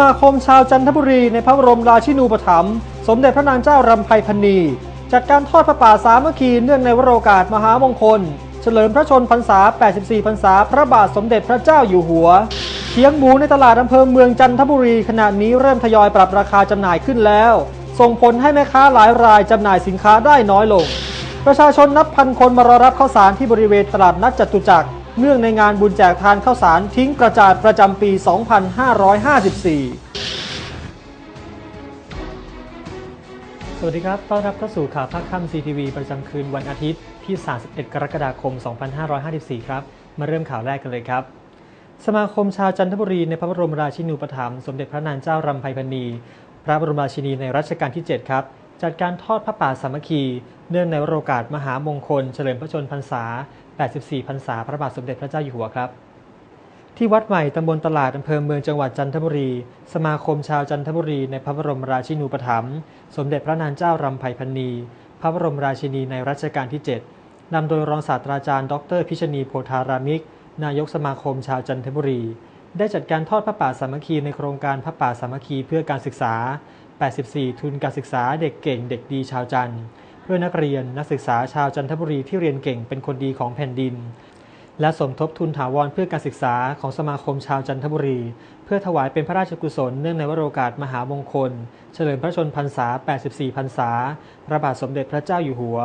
สมาคมชาวจันทบุรีในพระบรมราชินูปถัมภ์สมเด็จพระนางเจ้ารำไพพรรณีจัดการทอดพระป่าสามัคคีเนื่องในวโรกาสมหามงคล เฉลิมพระชนพรรษา 84 พรรษา พระบาทสมเด็จพระเจ้าอยู่หัวเคียงหมูในตลาดอำเภอเมืองจันทบุรีขณะนี้เริ่มทยอยปรับราคาจำหน่ายขึ้นแล้ว ส่งผลให้แม่ค้าหลายรายจำหน่ายสินค้าได้น้อยลง ประชาชนนับพันคนมารอรับข้าวสารที่บริเวณตลาดนัดจตุจักร เนื่องในงานบุญแจกทานข้าวสารทิ้งกระจาดประจำปี 2554สวัสดีครับ ต้อนรับเข้าสู่ข่าวภาคค่ำ CTV ประจำคืนวันอาทิตย์ที่ 31 กรกฎาคม 2554 ครับ มาเริ่มข่าวแรกกันเลยครับ สมาคมชาวจันทบุรีในพระบรมราชินูปถัมภ์สมเด็จพระนางเจ้ารำไพพรรณี พระบรมราชินีในรัชกาลที่ 7 ครับ จัดการทอดพระป่าสามัคคี เนื่องในโอกาสมหามงคล เฉลิมพระชนพรรษา 84พรรษาพระบาทสมเด็จพระเจ้าอยู่หัวครับ ที่วัดใหม่ตำบลตลาดอำเภอเมืองจังหวัดจันทบุรี สมาคมชาวจันทบุรีในพระบรมราชินูปถัมภ์สมเด็จพระนางเจ้ารำไพพรรณี พระบรมราชินีในรัชกาลที่ 7นำโดยรองศาสตราจารย์ ดร พิชณีโพธารามิก นายกสมาคมชาวจันทบุรี ได้จัดการทอดพระป่าสามัคคีในโครงการพระป่าสามัคคีเพื่อการศึกษา 84 ทุนการศึกษาเด็กเก่งเด็กดีชาวจันทร์ พื่อนักเรียนนักศึกษาชาวจันทบุรีที่เรียนเก่งเป็นคนดีของแผ่นดิน และสมทบทุนถาวรเพื่อการศึกษาของสมาคมชาวจันทบุรี เพื่อถวายเป็นพระราชกุศลเนื่องในวโรกาสมหามงคล เฉลิมพระชนพรรษา 84 พรรษา พระบาทสมเด็จพระเจ้าอยู่หัว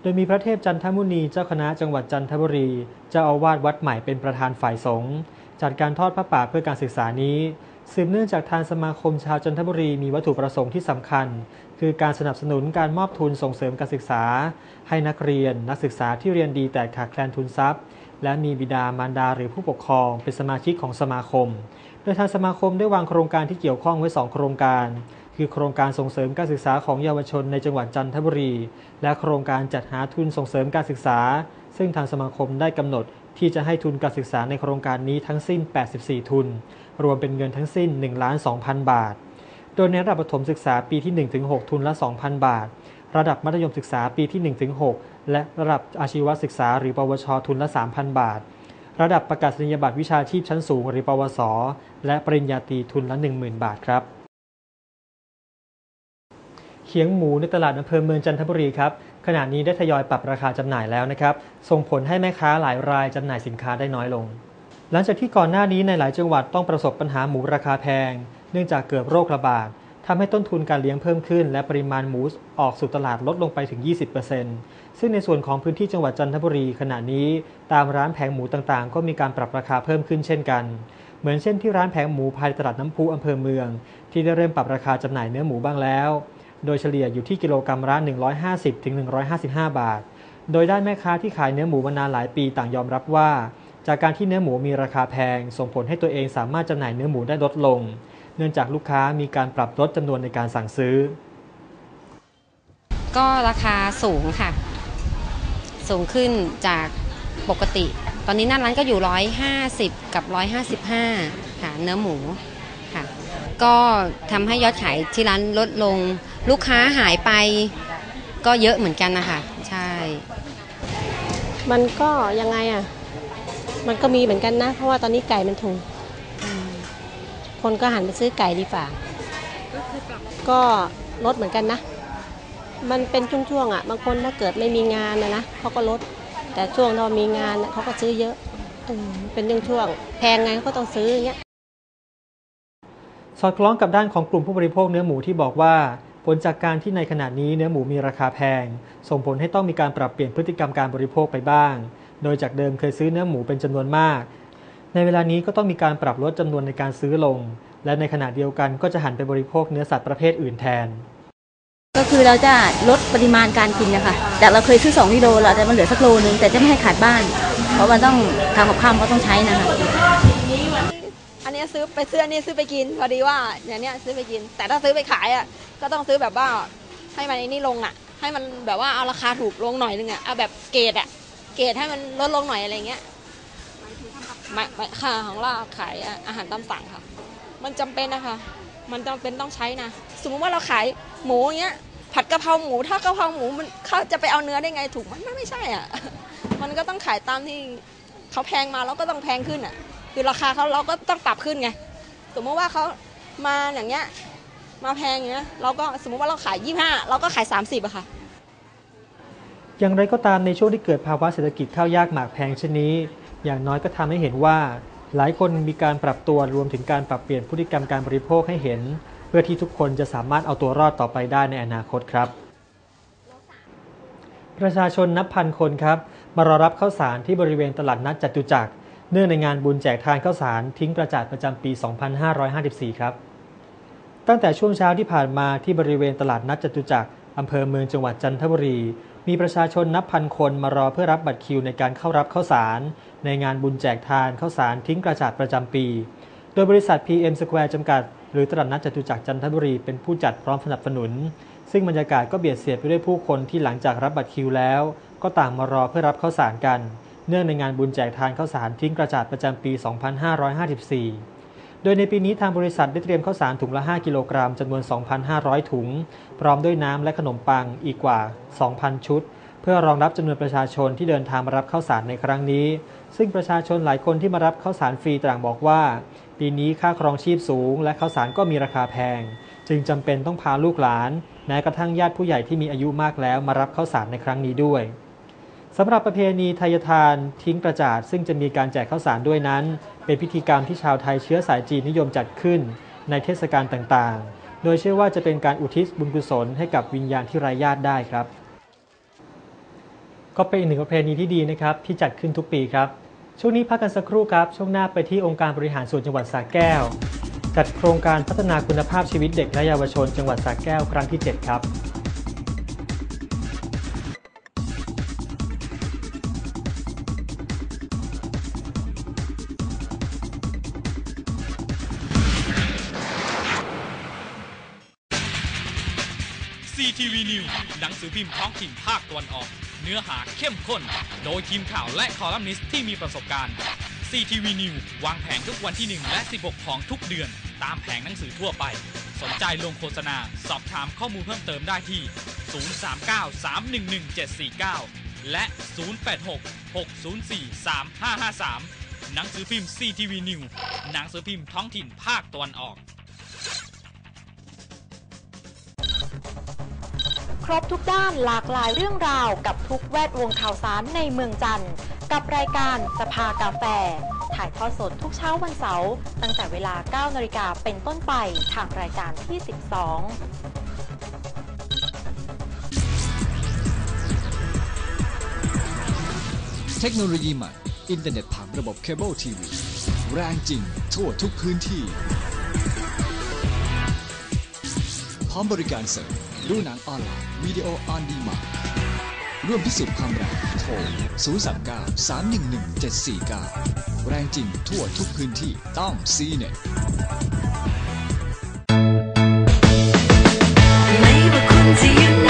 โดยมีพระเทพจันทมุนีเจ้าคณะจังหวัดจันทบุรีเจ้าอาวาสวัดใหม่เป็นประธานฝ่ายสงฆ์จัดการทอดพระป่าเพื่อการศึกษานี้สืบเนื่องจากทางสมาคมชาวจันทบุรีมีวัตถุประสงค์ที่สำคัญ คือการสนับสนุนการมอบทุนส่งเสริมการศึกษา ให้นักเรียน นักศึกษาที่เรียนดีแต่ขาดแคลนทุนทรัพย์ และมีบิดามารดาหรือผู้ปกครอง เป็นสมาชิกของสมาคม โดยทางสมาคมได้วางโครงการที่เกี่ยวข้องไว้ 2 โครงการ คือโครงการส่งเสริมการศึกษาของเยาวชนในจังหวัดจันทบุรี และโครงการจัดหาทุนส่งเสริมการศึกษา ซึ่งทางสมาคมได้กำหนดที่จะให้ทุนการศึกษาในโครงการนี้ทั้งสิ้น 84 ทุน รวมเป็นเงินทั้งสิ้น1ล้าน2,000 บาท โดยในระดับประถมศึกษาปีที่ 1-6 ทุนละ 2,000 บาท ระดับมัธยมศึกษาปีที่ 1-6 และระดับอาชีวศึกษาหรือปวช ทุนละ 3,000 บาท ระดับประกาศนียบัตรวิชาชีพชั้นสูงหรือปวส และปริญญาตรีทุนละ 10,000 บาทครับเขียงหมูในตลาดอำเภอเมืองจันทบุรีครับขณะนี้ได้ทยอยปรับราคาจำหน่ายแล้วนะครับ ส่งผลให้แม่ค้าหลายรายจำหน่ายสินค้าได้น้อยลง หลังจากที่ก่อนหน้านี้ในหลายจังหวัดต้องประสบปัญหาหมูราคาแพง เนื่องจากเกิดโรคระบาดทำให้ต้นทุนการเลี้ยงเพิ่มขึ้น และปริมาณหมูออกสู่ตลาดลดลงไปถึง 20%ซึ่งในส่วนของพื้นที่จังหวัดจันทบุรีขณะนี้ ตามร้านแผงหมูต่างๆ ก็มีการปรับราคาเพิ่มขึ้นเช่นกัน เหมือนเช่นที่ร้านแผงหมูภายในตลาดน้ำพุอำเภอเมือง ที่ได้เริ่มปรับราคาจำหน่ายเนื้อหมูบ้างแล้ว โดยเฉลี่ยอยู่ที่กิโลกรัมละ150ถึง155 บาท โดยด้านแม่ค้าที่ขายเนื้อหมูมานานหลายปีต่างยอมรับว่า จากการที่เนื้อหมูมีราคาแพง ส่งผลให้ตัวเองสามารถจำหน่ายเนื้อหมูได้ลดลง เนื่องจากลูกค้ามีการปรับลดจำนวนในการสั่งซื้อ ก็ราคาสูงค่ะ สูงขึ้นจากปกติ ตอนนี้หน้าร้านก็อยู่ 150 กับ 155 ค่ะ เนื้อหมูค่ะ ก็ทำให้ยอดขายที่ร้านลดลง ลูกค้าหายไปก็เยอะเหมือนกันนะคะใช่ มันก็ยังไงอะ มันก็มีเหมือนกันนะ เพราะว่าตอนนี้ไก่มันถูก คนก็หันไปซื้อไก่ดีฝ่าก็ลดเหมือนกันนะ มันเป็นช่วงๆอะ บางคนถ้าเกิดไม่มีงานนะนะเขาก็ลด แต่ช่วงเรามีงานเขาก็ซื้อเยอะเออเป็นช่วงๆแพงไงเขาก็ต้องซื้ออย่างเงี้ยสอดคล้องกับด้านของกลุ่มผู้บริโภคเนื้อหมูที่บอกว่า ผลจากการที่ในขณะนี้เนื้อหมูมีราคาแพง ส่งผลให้ต้องมีการปรับเปลี่ยนพฤติกรรมการบริโภคไปบ้าง โดยจากเดิมเคยซื้อเนื้อหมูเป็นจำนวนมาก ในเวลานี้ก็ต้องมีการปรับลดจำนวนในการซื้อลง และในขณะเดียวกันก็จะหันไปบริโภคเนื้อสัตว์ประเภทอื่นแทน ก็คือเราจะลดปริมาณการกินนะคะจากเราเคยซื้อ2กิโลเราจะมาเหลือสักโลนึงแต่จะไม่ให้ขาดบ้าน เพราะมันต้องทำกับข้าวมันก็ต้องใช้นะคะอันเนี้ยซื้อไปซื้ออันนี้ซื้อไปกินพอดีว่าอย่างเนี้ยซื้อไปกิน แต่ถ้าซื้อไปขายอะก็ต้องซื้อแบบว่าให้มันไอ้นี่ลงอะ ให้มันแบบว่าเอาราคาถูกลงหน่อยนึงอะเอาแบบเกรดอะเกรดให้มันลดลงหน่อยอะไรเงี้ยไม่ไม่ค่ะของเราขายอาหารตามสั่งค่ะ มันจำเป็นนะคะ มันจำเป็นต้องใช้นะ สมมติว่าเราขายหมูอย่างเงี้ย ผัดกะเพราหมู ถ้ากะเพราหมูมันเขาจะไปเอาเนื้อได้ไงถูกมันไม่ใช่อะ มันก็ต้องขายตามที่เขาแพงมาเราก็ต้องแพงขึ้นอะ คือราคาเขาเราก็ต้องปรับขึ้นไง สมมติว่าเขามาอย่างเงี้ย มาแพงอย่างเงี้ย เราก็สมมติว่าเราขาย 25 เราก็ขาย 30อะค่ะอย่างไรก็ตามในช่วงที่เกิดภาวะเศรษฐกิจข้าวยากหมากแพงเช่นนี้ อย่างน้อยก็ทำให้เห็นว่า หลายคนมีการปรับตัวรวมถึงการปรับเปลี่ยนพฤติกรรมการบริโภคให้เห็น เพื่อที่ทุกคนจะสามารถเอาตัวรอดต่อไปได้ในอนาคตครับ ประชาชนนับพันคนครับ มารอรับข้าวสารที่บริเวณตลาดนัดจตุจักรเนื่องในงานบุญแจกทานข้าวสารทิ้งกระจาดประจำปี 2554 ครับ ตั้งแต่ช่วงเช้าที่ผ่านมาที่บริเวณตลาดนัดจตุจักร อำเภอเมืองจังหวัดจันทบุรี มีประชาชนนับพันคนมารอเพื่อรับบัตรคิวในการเข้ารับข้าวสาร ในงานบุญแจกทานข้าวสารทิ้งกระจาดประจำปี โดยบริษัท PM Square จำกัด หรือตลาดนัดจตุจักรจันทบุรีเป็นผู้จัดพร้อมสนับสนุน ซึ่งบรรยากาศก็เบียดเสียดไปด้วยผู้คนที่หลังจากรับบัตรคิวแล้ว ก็ต่างมารอเพื่อรับข้าวสารกัน เนื่องในงานบุญแจกทานข้าวสารทิ้งกระจาดประจำปี 2554 โดยในปีนี้ทางบริษัทได้เตรียมข้าวสารถุงละ 5 กิโลกรัมจำนวน 2,500 ถุง พร้อมด้วยน้ำและขนมปังอีกกว่า 2,000 ชุด เพื่อรองรับจำนวนประชาชนที่เดินทางมารับข้าวสารในครั้งนี้ ซึ่งประชาชนหลายคนที่มารับข้าวสารฟรีต่างบอกว่า ปีนี้ค่าครองชีพสูง และข้าวสารก็มีราคาแพง จึงจำเป็นต้องพาลูกหลานแม้กระทั่งญาติผู้ใหญ่ที่มีอายุมากแล้วมารับข้าวสารในครั้งนี้ด้วย สำหรับประเพณีทายทานทิ้งกระจาดซึ่งจะมีการแจกข้าวสารด้วยนั้น เป็นพิธีกรรมที่ชาวไทยเชื้อสายจีนนิยมจัดขึ้น ในเทศกาลต่างๆ โดยเชื่อว่าจะเป็นการอุทิศบุญกุศลให้กับวิญญาณที่ไร้ญาติได้ครับ ก็เป็นอีกหนึ่งประเพณีที่ดีนะครับที่จัดขึ้นทุกปีครับ ช่วงนี้พักกันสักครู่ครับ ช่วงหน้าไปที่องค์การบริหารส่วนจังหวัดสระแก้ว จัดโครงการพัฒนาคุณภาพชีวิตเด็กและเยาวชน จังหวัดสระแก้วครั้งที่ 7 ครับ หนังสือพิมพ์ท้องถิ่นภาคตะวันออก เนื้อหาเข้มข้น โดยทีมข่าวและคอลัมนิสต์ที่มีประสบการณ์ CTV News วางแผงทุกวันที่ 1 และ 16 ของทุกเดือน ตามแผงหนังสือทั่วไป สนใจลงโฆษณา สอบถามข้อมูลเพิ่มเติมได้ที่ 039-311-749 และ 086-604-3553 หนังสือพิมพ์ CTV News หนังสือพิมพ์ท้องถิ่นภาคตะวันออก รบทุกด้านหลากหลายเรื่องราวกับทุกแวดวงข่าวสารในเมืองจันทร์ กับรายการสภากาแฟ ถ่ายทอดสดทุกเช้าวันเสาร์ตั้งแต่เวลา 9นาฬิกาเป็นต้นไปทางรายการที่ 12เทคโนโลยีใหม่ อินเทอร์เน็ตผ่านระบบเคเบิลทีวี แรงจริง ทั่วทุกพื้นที่ พร้อมบริการเสริม ดูหนังออนไลน์วิดีโอออนดีมาร่วมพิสูจน์ความแรงโทร 039 311 749 แรงจริงทั่วทุกพื้นที่ต้องซีเน็ตไม่ว่าคุณจะอยู่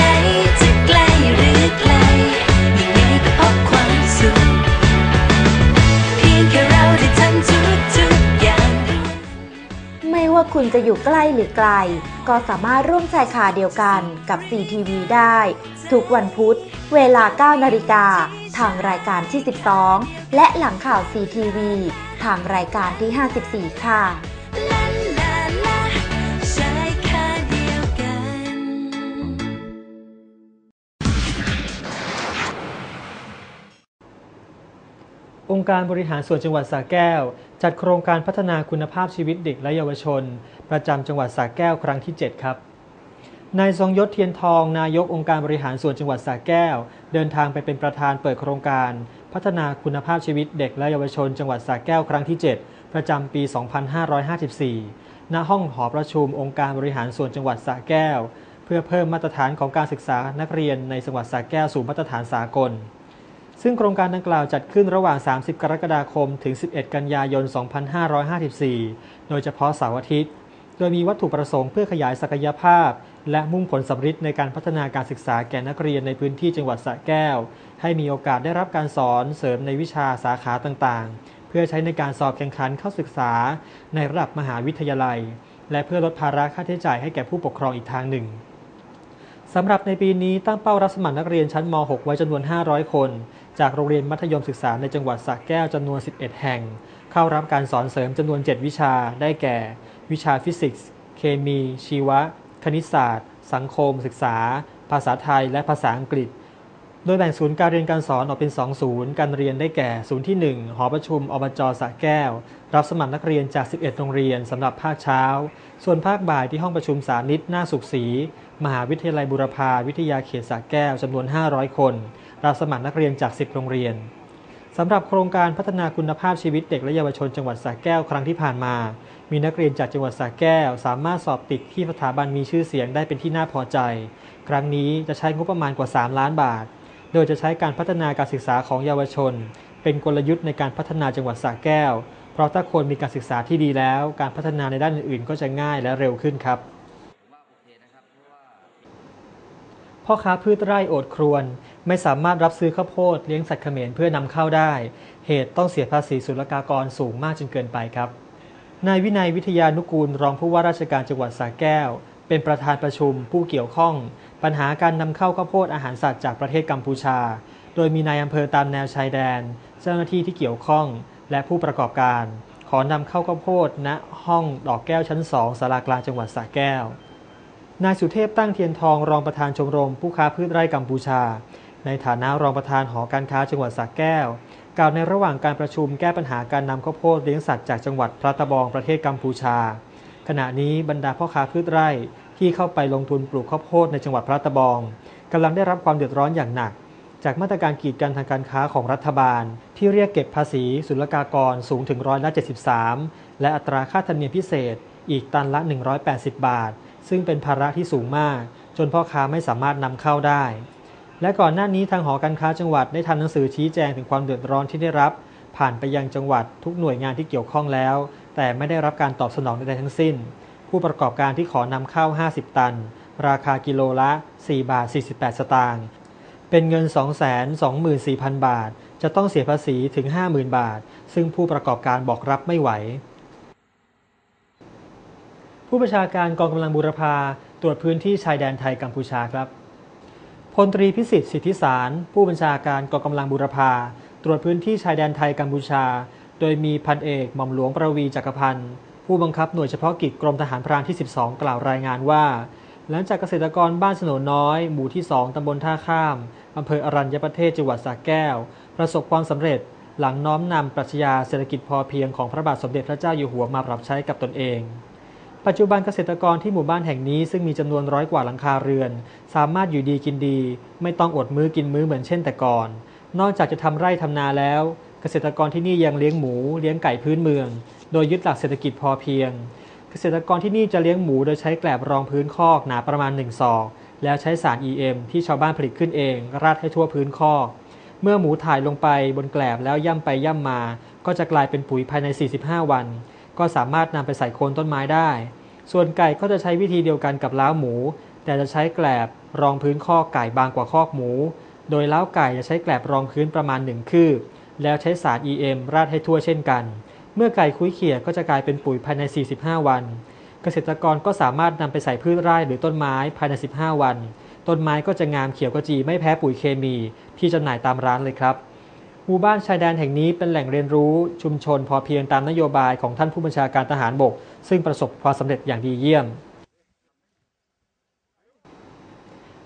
ว่าคุณจะอยู่ใกล้หรือไกล ก็สามารถร่วมชายคาเดียวกันกับ CTV ได้ ทุกวันพุธ เวลา 9 นาฬิกา ทางรายการที่ 12 และหลังข่าว CTV ทางรายการที่ 54 ค่ะ องค์การบริหารส่วนจังหวัดสระแก้ว จัดโครงการพัฒนาคุณภาพชีวิตเด็กและเยาวชน ประจำจังหวัดสระแก้วครั้งที่ 7 ครับนายทรงยศเทียนทอง นายกองค์การบริหารส่วนจังหวัดสระแก้ว เดินทางไปเป็นประธานเปิดโครงการ พัฒนาคุณภาพชีวิตเด็กและเยาวชน จังหวัดสระแก้วครั้งที่ 7 ประจำปี 2554 ณ ห้องหอประชุมองค์การบริหารส่วนจังหวัดสระแก้ว เพื่อเพิ่มมาตรฐานของการศึกษานักเรียนในจังหวัดสระแก้วสู่มาตรฐานสากล ซึ่งโครงการดังกล่าวจัดขึ้นระหว่าง 30 กรกฎาคม ถึง 11 กันยายน 2554 โดยเฉพาะเสาร์อาทิตย์ โดยมีวัตถุประสงค์เพื่อขยายศักยภาพ และมุ่งผลสำฤทธิ์ในการพัฒนาการศึกษาแก่นักเรียนในพื้นที่จังหวัดสระแก้ว ให้มีโอกาสได้รับการสอนเสริมในวิชาสาขาต่างๆ เพื่อใช้ในการสอบแข่งขันเข้าศึกษา ในระดับมหาวิทยาลัย และเพื่อลดภาระค่าใช้จ่ายให้แก่ผู้ปกครองอีกทางหนึ่งสำหรับในปีนี้ตั้งเป้ารับสมัครนักเรียนชั้นม .6 ไว้จำนวน 500 คน จากโรงเรียนมัธยมศึกษาในจังหวัดสระแก้วจำนวน 11 แห่ง เข้ารับการสอนเสริมจำนวน 7 วิชาได้แก่ วิชาฟิสิกส์ เคเคมี ชีวะ คณิตศาสตร์ สังคมศึกษา ภาษาไทยและภาษาอังกฤษ โดยแบ่งศูนย์การเรียนการสอนออกเป็น 2 ศูนย์ การเรียนได้แก่ ศูนย์ที่ 1 หอประชุมอบจสระแก้ว รับสมัครนักเรียนจาก 11 โรงเรียนสำหรับภาคเช้า ส่วนภาคบ่ายที่ห้องประชุมสานิตหน้าสุขศรีมหาวิทยาลัยบุรพาวิทยาเขตสระแก้วจำนวน 500 คน รับสมัครนักเรียนจาก 10 โรงเรียนสำหรับโครงการพัฒนาคุณภาพชีวิตเด็กและเยาวชนจังหวัดสระแก้วครั้งที่ผ่านมา มีนักเรียนจากจังหวัดสระแก้ว สามารถสอบติดที่สถาบันมีชื่อเสียงได้เป็นที่น่าพอใจ ครั้งนี้จะใช้งบประมาณกว่า 3 ล้านบาท โดยจะใช้การพัฒนาการศึกษาของเยาวชน เป็นกลยุทธ์ในการพัฒนาจังหวัดสระแก้ว เพราะถ้าคนมีการศึกษาที่ดีแล้ว การพัฒนาในด้านอื่นๆ ก็จะง่ายและเร็วขึ้นครับพ่อค้าพืชไร่โอดครวน ไม่สามารถรับซื้อข้าวโพดเลี้ยงสัตว์เขมรเพื่อนำเข้าได้ เหตุต้องเสียภาษีศุลกากรสูงมากจนเกินไปครับ นายวินัยวิทยานุกูลรองผู้ว่าราชการจังหวัดสระแก้ว เป็นประธานประชุมผู้เกี่ยวข้อง ปัญหาการนำเข้าข้าวโพดอาหารสัตว์จากประเทศกัมพูชา โดยมีนายอำเภอตามแนวชายแดน เจ้าหน้าที่ที่เกี่ยวข้อง และผู้ประกอบการ ขอนำเข้าข้าวโพดณห้องดอกแก้วชั้น2สารากลางจังหวัดสระแก้ว นายสุเทพตั้งเทียนทองรองประธานชมรม ผู้ค้าพืชไร่กัมพูชา ในฐานะรองประธานหอการค้าจังหวัดสระแก้วกล่าวในระหว่างการประชุมแก้ปัญหาการนำข้าวโพดเลี้ยงสัตว์จากจังหวัดพระตะบองประเทศกัมพูชา ขณะนี้บรรดาพ่อค้าพืชไร่ ที่เข้าไปลงทุนปลูกข้าวโพดในจังหวัดพระตะบองกำลังได้รับความเดือดร้อนอย่างหนัก จากมาตรการกีดกันทางการค้าของรัฐบาล ที่เรียกเก็บภาษีศุลกากรสูงถึงร้อยละ73 และอัตราค่าธรรมเนียมพิเศษ อีกตันละ 180 บาท ซึ่งเป็นภาระที่สูงมาก จนพ่อค้าไม่สามารถนำเข้าได้ และก่อนหน้านี้ทางหอการค้าจังหวัดได้ทำหนังสือชี้แจงถึงความเดือดร้อนที่ได้รับ ผ่านไปยังจังหวัดทุกหน่วยงานที่เกี่ยวข้องแล้ว แต่ไม่ได้รับการตอบสนองใดๆทั้งสิ้น ผู้ประกอบการที่ขอนำเข้า 50 ตัน ราคากิโลละ 4 บาท 48 สตางค์ เป็นเงิน 224,000 บาท จะต้องเสียภาษีถึง 50,000 บาท ซึ่งผู้ประกอบการบอกรับไม่ไหว ผู้บัญชาการกองกำลังบูรพาตรวจพื้นที่ชายแดนไทยกัมพูชาครับพลตรีพิสิทธิ์สิทธิสาร ผู้บัญชาการกองกำลังบูรพาตรวจพื้นที่ชายแดนไทยกัมพูชา โดยมีพันเอกหม่อมหลวงประวีจักรพันธ์ ผู้บังคับหน่วยเฉพาะกิจกรมทหารพรานที่ 12 กล่าวรายงานว่า หลังจากเกษตรกรบ้านสนนน้อย หมู่ที่ 2 ตำบลท่าข้าม อำเภออรัญญประเทศจังหวัดสระแก้ว ประสบความสำเร็จ หลังน้อมนำปรัชญาเศรษฐกิจพอเพียงของพระบาทสมเด็จพระเจ้าอยู่หัวมาปรับใช้กับตนเอง ปัจจุบันเกษตรกรที่หมู่บ้านแห่งนี้ซึ่งมีจำนวนร้อยกว่าหลังคาเรือน สามารถอยู่ดีกินดี ไม่ต้องอดมื้อกินมื้อเหมือนเช่นแต่ก่อน นอกจากจะทำไร่ทำนาแล้ว เกษตรกรที่นี่ยังเลี้ยงหมู เลี้ยงไก่พื้นเมือง โดยยึดหลักเศรษฐกิจพอเพียง เกษตรกรที่นี่จะเลี้ยงหมูโดยใช้แกลบรองพื้นคอกหนาประมาณ1ศอก แล้วใช้สาร EM ที่ชาวบ้านผลิตขึ้นเอง ราดให้ทั่วพื้นคอกเมื่อหมูถ่ายลงไปบนแกลบแล้วย่ำไปย่ำมา ก็จะกลายเป็นปุ๋ยภายใน 45 วัน ก็สามารถนำไปใส่โคนต้นไม้ได้ ส่วนไก่ก็จะใช้วิธีเดียวกันกับล้าหมู แต่จะใช้แกลบรองพื้นคอกไก่บางกว่าคอกหมู โดยล้าไก่จะใช้แกลบรองพื้นประมาณ1คืบแล้วใช้สาร EM ราดให้ทั่วเช่นกัน เมื่อไก่คุ้ยเขี่ยก็จะกลายเป็นปุ๋ยภายใน 45 วัน เกษตรกรก็สามารถนำไปใส่พืชไร่หรือต้นไม้ภายใน 15 วัน ต้นไม้ก็จะงามเขียวกระจีไม่แพ้ปุ๋ยเคมี ที่จำหน่ายตามร้านเลยครับหมู่บ้านชายแดนแห่งนี้เป็นแหล่งเรียนรู้ชุมชนพอเพียงตามนโยบายของท่านผู้บัญชาการทหารบก ซึ่งประสบความสำเร็จอย่างดีเยี่ยม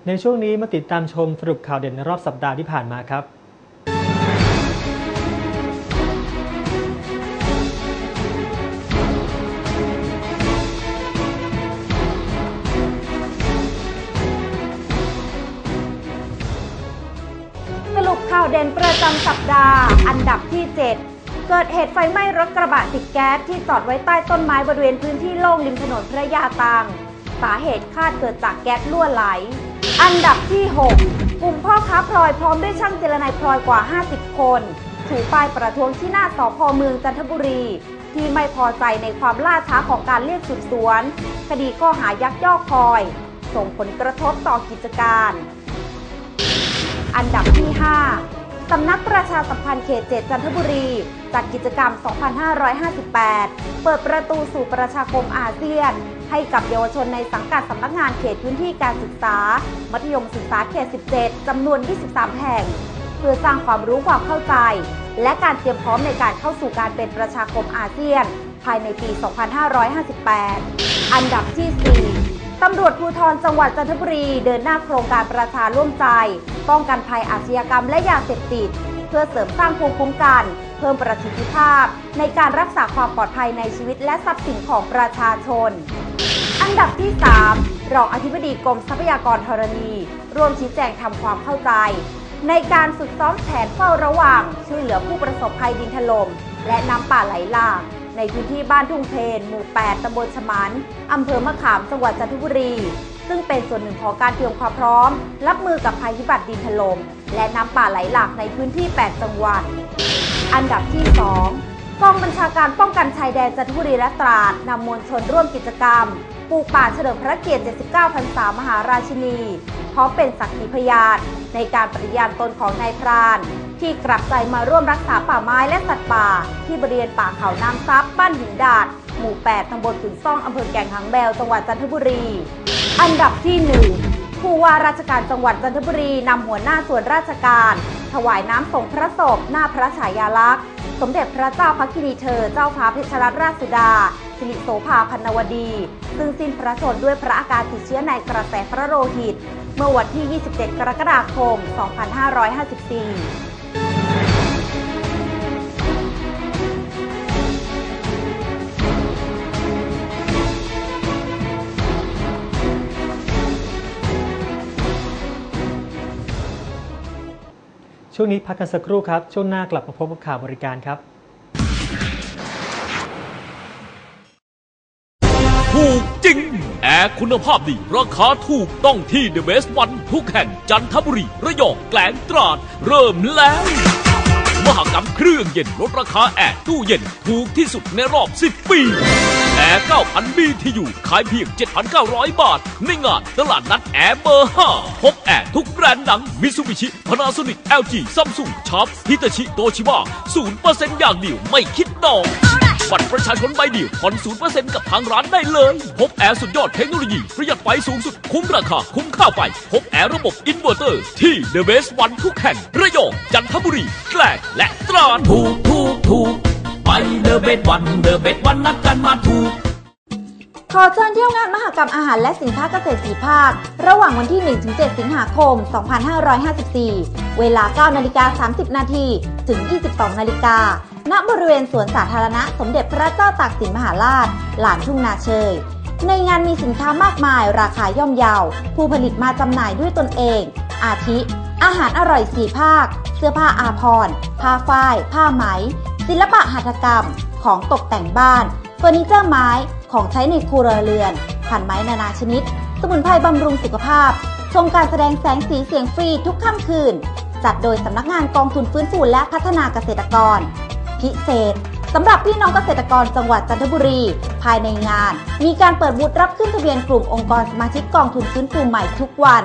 ในช่วงนี้มาติดตามชมสรุปข่าวเด่นในรอบสัปดาห์ที่ผ่านมาครับ ดับที่ 7 เกิดเหตุไฟไหม้รถกระบะติดแก๊สที่จอดไว้ใต้ต้นไม้บริเวณพื้นที่โล่งริมถนนพระยาตังสาเหตุคาดเกิดจากแก๊สรั่วไหล อันดับที่ 6 กลุ่มพ่อค้าพลอยพร้อมด้วยช่างเจรนายพลอยกว่า 50 คนถือป้ายประท้วงที่หน้าสพเมืองจันทบุรี ที่ไม่พอใจในความล่าช้าของการเรียกสืบสวน คดีข้อหายักยอกพลอย ส่งผลกระทบต่อกิจการ อันดับที่ 5 สำนักประชาสัมพันธ์เขต7จันทบุรี จัดกิจกรรม 2558 เปิดประตูสู่ประชาคมอาเซียน ให้กับเยาวชนในสังกัดสำนักงานเขตพื้นที่การศึกษา มัธยมศึกษาเขต 17 จำนวน 23 แห่ง เพื่อสร้างความรู้ความเข้าใจ และการเตรียมพร้อมในการเข้าสู่การเป็นประชาคมอาเซียน ภายในปี 2558 อันดับที่ 4 รวจภูธรจังหวัดจันทบุรีเดินหน้าโครงการประชาร่วมใจ ป้องกันภัยอาชญากรรมและยาเสพติด เพื่อเสริมสร้างภูมิคุ้มกัน เพิ่มประสิทธิภาพ ในการรักษาความปลอดภัยในชีวิตและทรัพย์สินของประชาชน อันดับที่ 3 รองอธิบดีกรมทรัพยากรธรณี ร่วมชี้แจงทำความเข้าใจ ในการฝึกซ้อมแผนเฝ้าระวังช่วยเหลือผู้ประสบภัยดินถล่มและน้ำป่าไหลหลาก ในพื้นที่บ้านทุ่งเพนหมู่ 8ตำบลฉมันอำเภอมะขาม จังหวัดจันทบุรี ซึ่งเป็นส่วนหนึ่งของการเตรียมความพร้อม รับมือกับภัยพิบัติดินถล่มและน้ำป่าไหลหลากในพื้นที่ 8 จังหวัด อันดับที่ 2กองบัญชาการป้องกันชายแดนจันทบุรีและตราดนำมวลชนร่วมกิจกรรมปลูกป่าเฉลิมพระเกียรติ 79 พรรษามหาราชินี พร้อมเป็นสักขีพยานในการปฏิญาณตนของนายพราน ที่กลับใจมาร่วมรักษาป่าไม้และสัตว์ป่า ที่บริเวณป่าเขาน้ำซับบ้านหินดาด หมู่ 8 ตำบลขุนซ่อง อำเภอแก่งหางแมวจังหวัดจันทบุรี อันดับที่ 1 ผู้ว่าราชการจังหวัดจันทบุรีนำหัวหน้าส่วนราชการ ถวายน้ำส่งพระศพหน้าพระฉายาลักษณ์ สมเด็จพระเจ้าพักินีเธอ เจ้าฟ้าเพชรรัตนราชสุดา สิริโสภาพันวดี ซึ่งสิ้นพระชนด้วยพระอาการติดเชื้อในกระแสพระโลหิต เมื่อวันที่ 27 กรกฎาคม 2554 ช่วงนี้พักกันสักครู่ครับ ช่วงหน้ากลับมาพบกับข่าวบริการครับ ถูกจริง แอร์คุณภาพดี ราคาถูกต้องที่ The Best One ทุกแห่งจันทบุรี ระยองแกลงตราด เริ่มแล้ว มหกรรมเครื่องเย็นลดราคาแอร์ตู้เย็นถูกที่สุดในรอบ 10 ปี แอร์ 9,000 BTU ขายเพียง 7,900 บาท ในงานตลาดนัดแอร์เบอร์ 5 พบแอร์ทุกแบรนด์หนังมิซูบิชิพานาโซนิก LG ซัมซุงชาร์ปฮิตาชิโตชิบะ0%อย่างเดียวไม่คิดดอก บัตรประชาชนใบเดียวผ่อน0%กับทางร้านได้เลย พบแอร์สุดยอดเทคโนโลยี ประหยัดไฟสูงสุด คุ้มราคา คุ้มค่าไฟ พบแอร์ระบบอินเวอร์เตอร์ ที่ The Best One ทุกแห่งระยองจันทบุรีแกลงและตราดถูกถูกถูกไป The Best One The Best One นัดกันมาถูกขอเชิญเที่ยวงานมหกรรมอาหารและสินค้าเกษตรสีภาค ระหว่างวันที่ 1-7 สิงหาคม 2554 เวลา 9 นาฬิกา 30 นาที ถึง 22 นาฬิกา ณบริเวณสวนสาธารณะสมเด็จพระเจ้าตากสินมหาราช หลานทุ่งนาเชย ในงานมีสินค้ามากมายราคาย่อมเยาผู้ผลิตมาจำหน่ายด้วยตนเอง อาทิ อาหารอร่อยสีภาค เสื้อผ้าอาภรณ์ผ้าฝ้าย ผ้าไหม ศิลปะหัตถกรรม ของตกแต่งบ้านเฟอร์นิเจอร์ไม้ของใช้ในครัวเรือนพันไม้นานาชนิด สมุนไพรบำรุงสุขภาพ ชมการแสดงแสงสีเสียงฟรีทุกค่ำคืน จัดโดยสำนักงานกองทุนฟื้นฟูและพัฒนาเกษตรกร พิเศษสำหรับพี่น้องเกษตรกรจังหวัดจันทบุรี ภายในงาน มีการเปิดบูธรับขึ้นทะเบียนกลุ่มองค์กรสมาชิกกองทุนฟื้นฟูใหม่ทุกวัน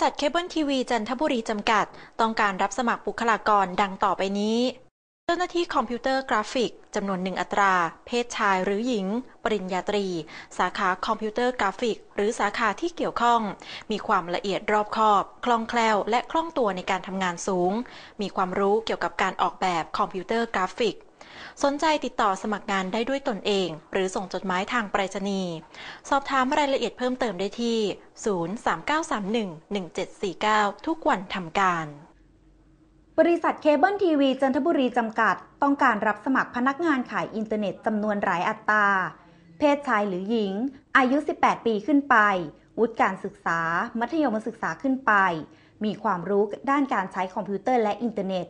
ษัทเคเบิลทีวีจันทบุรีจำกัด ต้องการรับสมัครบุคลากรดังต่อไปนี้ เจ้าหน้าที่คอมพิวเตอร์กราฟิกจำนวนหนึ่งอัตรา เพศชายหรือหญิง ปริญญาตรี สาขาคอมพิวเตอร์กราฟิก หรือสาขาที่เกี่ยวข้อง มีความละเอียดรอบคอบ คล่องแคล่ว และคล่องตัวในการทำงานสูง มีความรู้เกี่ยวกับการออกแบบคอมพิวเตอร์กราฟิก สนใจติดต่อสมัครงานได้ด้วยตนเอง หรือส่งจดหมายทางไปรษณีย์สอบถามรายละเอียดเพิ่มเติมได้ที่ 039311749 ทุกวันทำการ บริษัทเคเบิลทีวีจันทบุรีจำกัด ต้องการรับสมัครพนักงานขายอินเทอร์เน็ตจำนวนหลายอัตรา เพศชายหรือหญิง อายุ 18 ปีขึ้นไป วุฒิการศึกษา มัธยมศึกษาขึ้นไป มีความรู้ด้านการใช้คอมพิวเตอร์และอินเทอร์เน็ต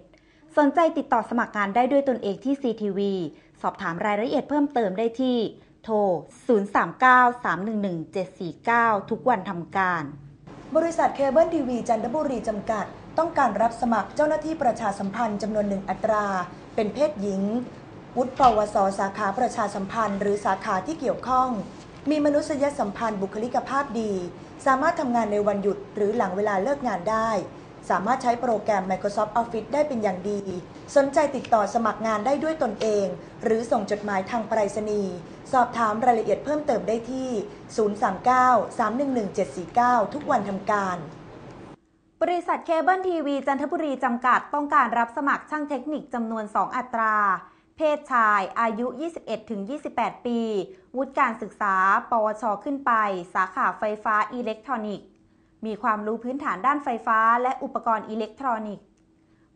สนใจติดต่อสมัครงานได้ด้วยตนเองที่ CTV สอบถามรายละเอียดเพิ่มเติมได้ที่ โทร 039-311-749 ทุกวันทำการ บริษัทเคเบิลทีวีจันทบุรีจำกัด ต้องการรับสมัครเจ้าหน้าที่ประชาสัมพันธ์จำนวนหนึ่งอัตรา เป็นเพศหญิง วุฒิปวส สาขาประชาสัมพันธ์ หรือสาขาที่เกี่ยวข้อง มีมนุษยสัมพันธ์บุคลิกภาพดี สามารถทำงานในวันหยุดหรือหลังเวลาเลิกงานได้ สามารถใช้โปรแกรม Microsoft Office ได้เป็นอย่างดี สนใจติดต่อสมัครงานได้ด้วยตนเอง หรือส่งจดหมายทางไปรษณีย์ สอบถามรายละเอียดเพิ่มเติมได้ที่ 039-311-749 ทุกวันทำการ บริษัทเคเบิลทีวีจันทบุรีจำกัดต้องการรับสมัครช่างเทคนิคจำนวน 2 อัตรา เพศชาย อายุ 21-28 ปี วุฒิการศึกษา ปวช ขึ้นไป สาขาไฟฟ้าอิเล็กทรอนิกส์ มีความรู้พื้นฐานด้านไฟฟ้า และอุปกรณ์อิเล็กทรอนิกส์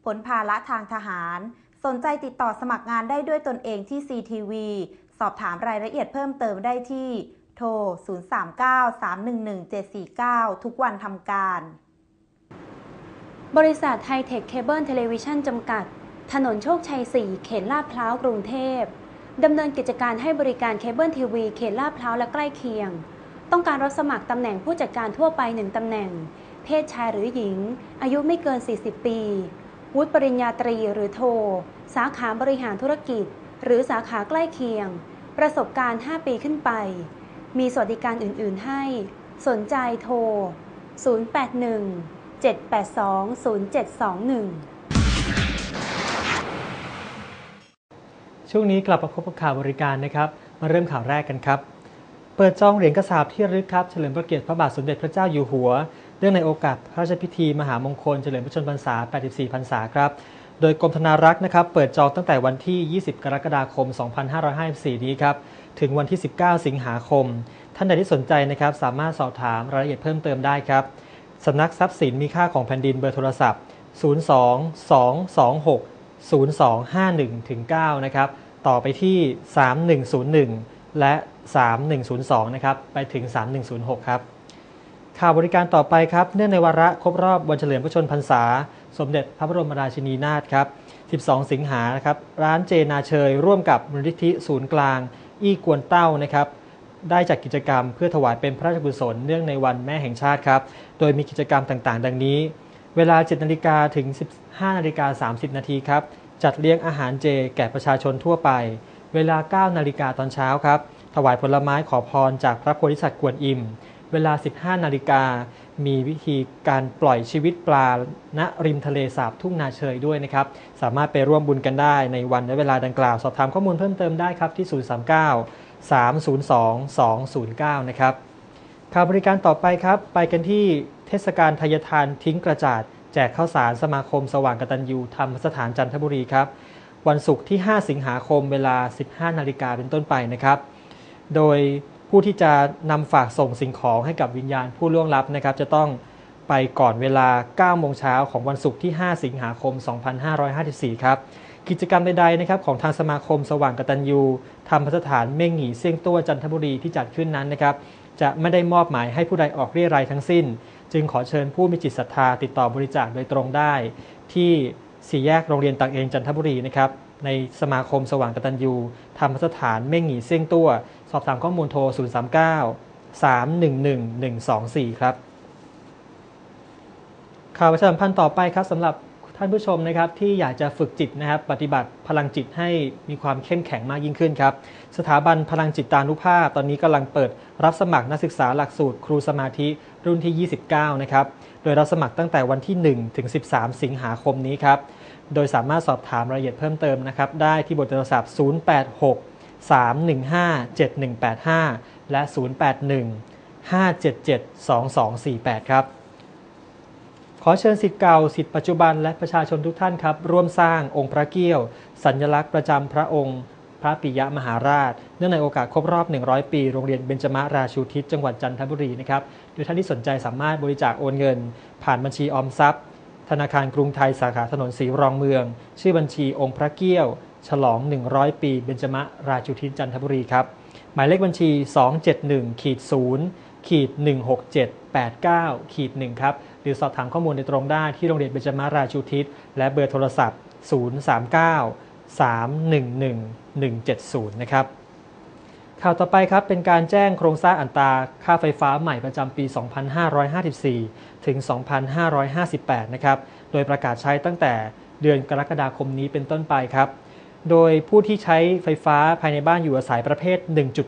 ผลภาละทางทหาร สนใจติดต่อสมัครงานได้ด้วยตนเองที่ CTV สอบถามรายละเอียดเพิ่มเติมได้ที่ โทร 039-311-749 ทุกวันทำการ บริษัทไฮเทคเคเบิลเทเลวิชันจำกัด ถนนโชคชัย 4 เขตลาดพร้าวกรุงเทพดำเนินกิจการให้บริการเคเบิลทีวีเขตลาดพร้าวและใกล้เคียง ต้องการรับสมัครตำแหน่งผู้จัดการทั่วไป 1ตำแหน่ง เพศชายหรือหญิง อายุไม่เกิน 40 ปี วุฒิปริญญาตรีหรือโท สาขาบริหารธุรกิจ หรือสาขาใกล้เคียง ประสบการณ์ 5 ปีขึ้นไป มีสวัสดิการอื่น ๆ ให้ สนใจโทร 081 7820721ช่วงนี้กลับมาพบกับข่าวบริการนะครับ มาเริ่มข่าวแรกกันครับ เปิดจองเหรียญกระสาบที่ระลึกครับเฉลิมพระเกียรติพระบาทสมเด็จพระเจ้าอยู่หัว เนื่องในโอกาสพระราชพิธีมหามงคลเฉลิมพระชนมพรรษา 84 พรรษาครับ โดยกรมธนารักษ์นะครับเปิดจองตั้งแต่วันที่ 20 กรกฎาคม 2554 นี้ครับถึงวันที่ 19 สิงหาคม ท่านใดที่สนใจนะครับสามารถสอบถามรายละเอียดเพิ่มเติมได้ครับสำนักทรัพย์สินมีค่าของแผ่นดินเบอร์โทรศัพท์ 02 226 0251ถึง9นะครับ ต่อไปที่ 3101 และ 3102 นะครับ ไปถึง 3106 ครับ ข่าวบริการต่อไปครับ เนื่องในวาระครบรอบวันเฉลิมพระชนมพรรษา สมเด็จพระบรมราชินีนาถครับ 12 สิงหานะครับ ร้านเจนาเชย ร่วมกับมูลนิธิศูนย์กลาง อี้กวนเต้านะครับ ได้จัดกิจกรรมเพื่อถวายเป็นพระราชกุศลเนื่องในวันแม่แห่งชาติครับ โดยมีกิจกรรมต่างๆ ดังนี้ เวลา 7 นาฬิกาถึง 15 นาฬิกา 30 นาทีครับ จัดเลี้ยงอาหารเจแก่ประชาชนทั่วไป เวลา 9 นาฬิกาตอนเช้าครับ ถวายผลไม้ขอพรจากพระโพธิสัตว์กวนอิม เวลา 15 นาฬิกา มีวิธีการปล่อยชีวิตปลาณริมทะเลสาบทุ่งนาเชยด้วยนะครับ สามารถไปร่วมบุญกันได้ในวันและเวลาดังกล่าว สอบถามข้อมูลเพิ่มเติมได้ครับที่ 039 302 209 นะครับข่าวบริการต่อไปครับ ไปกันที่เทศกาลทายทานทิ้งกระจาดแจกข้าวสารสมาคมสว่างกตัญญูธรรมสถานจันทบุรีครับ วันศุกร์ที่ 5 สิงหาคมเวลา 15 นาฬิกาเป็นต้นไปนะครับ โดยผู้ที่จะนำฝากส่งสิ่งของให้กับวิญญาณผู้ล่วงลับนะครับ จะต้องไปก่อนเวลา 9 โมงเช้าของวันศุกร์ที่ 5 สิงหาคม 2554 ครับ กิจกรรมใดๆนะครับของทางสมาคมสว่างกตัญญูธรรมสถานเม่งหงีเซี่ยงตัวจันทบุรีที่จัดขึ้นนั้นนะครับ จะไม่ได้มอบหมายให้ผู้ใดออกเรียรายทั้งสิ้น จึงขอเชิญผู้มีจิตศรัทธาติดต่อบริจาคโดยตรงได้ ที่สี่แยกโรงเรียนตังเองจันทบุรีนะครับในสมาคมสว่างกตัญญูธรรมสถานเม่งหงีเซี่ยงตัว สอบถามข้อมูลโทร 039 311 124 ครับ ข่าวประชาสัมพันธ์ต่อไปครับสำหรับท่านผู้ชมนะครับที่อยากจะฝึกจิตนะครับปฏิบัติพลังจิตให้มีความเข้มแข็งมากยิ่งขึ้นครับ สถาบันพลังจิตตานุภาพ ตอนนี้กำลังเปิดรับสมัครนักศึกษาหลักสูตรครูสมาธิรุ่นที่ 29 นะครับ โดยรับสมัครตั้งแต่วันที่ 1 ถึง 13 สิงหาคมนี้ครับ โดยสามารถสอบถามรายละเอียดเพิ่มเติมนะครับได้ที่เบอร์โทรศัพท์ 086 315 7185 และ 081 577 2248 ครับ ขอเชิญสิทธิ์เก่าสิทธิ์ปัจจุบันและประชาชนทุกท่านครับ ร่วมสร้างองค์พระเกี้ยว สัญลักษณ์ประจำพระองค์ พระปิยมหาราช เนื่องในโอกาสครบรอบ 100 ปี โรงเรียนเบญจมราชูทิศจังหวัดจันทบุรีนะครับโดยท่านที่สนใจสามารถบริจาคโอนเงิน ผ่านบัญชีออมทรัพย์ ธนาคารกรุงไทยสาขาถนนศรีรองเมือง ชื่อบัญชีองค์พระเกี้ยว ฉลอง 100 ปี เบญจมราชูทิศจันทบุรีครับ หมายเลขบัญชี 271ขีด0ขีด16789ขีด1ครับหรือสอบถามข้อมูลโดยตรงได้ที่โรงเรียนเบญจมาราชูทิศและเบอร์โทรศัพท์ 039 311 170 นะครับ ข่าวต่อไปครับ เป็นการแจ้งโครงสร้างอัตราค่าไฟฟ้าใหม่ประจำปี 2554 ถึง 2558 นะครับ โดยประกาศใช้ตั้งแต่เดือนกรกฎาคมนี้เป็นต้นไปครับ โดยผู้ที่ใช้ไฟฟ้าภายในบ้านอยู่อาศัยประเภท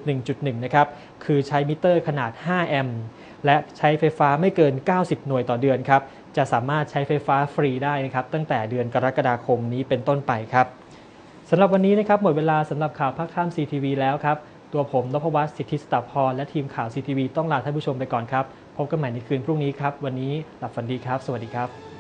1.1.1 นะครับ คือใช้มิเตอร์ขนาด 5 แอมป์ และใช้ไฟฟ้าไม่เกิน 90 หน่วยต่อเดือนครับ จะสามารถใช้ไฟฟ้าฟรีได้นะครับ ตั้งแต่เดือนกรกฎาคมนี้เป็นต้นไปครับสำหรับวันนี้นะครับหมดเวลาสำหรับข่าวภาคค่ำ CTV แล้วครับ ตัวผมนพวัฒน์สิทธิสตาพรและทีมข่าว CTV ต้องลาท่านผู้ชมไปก่อนครับ พบกันใหม่ในคืนพรุ่งนี้ครับ วันนี้หลับฝันดีครับ สวัสดีครับ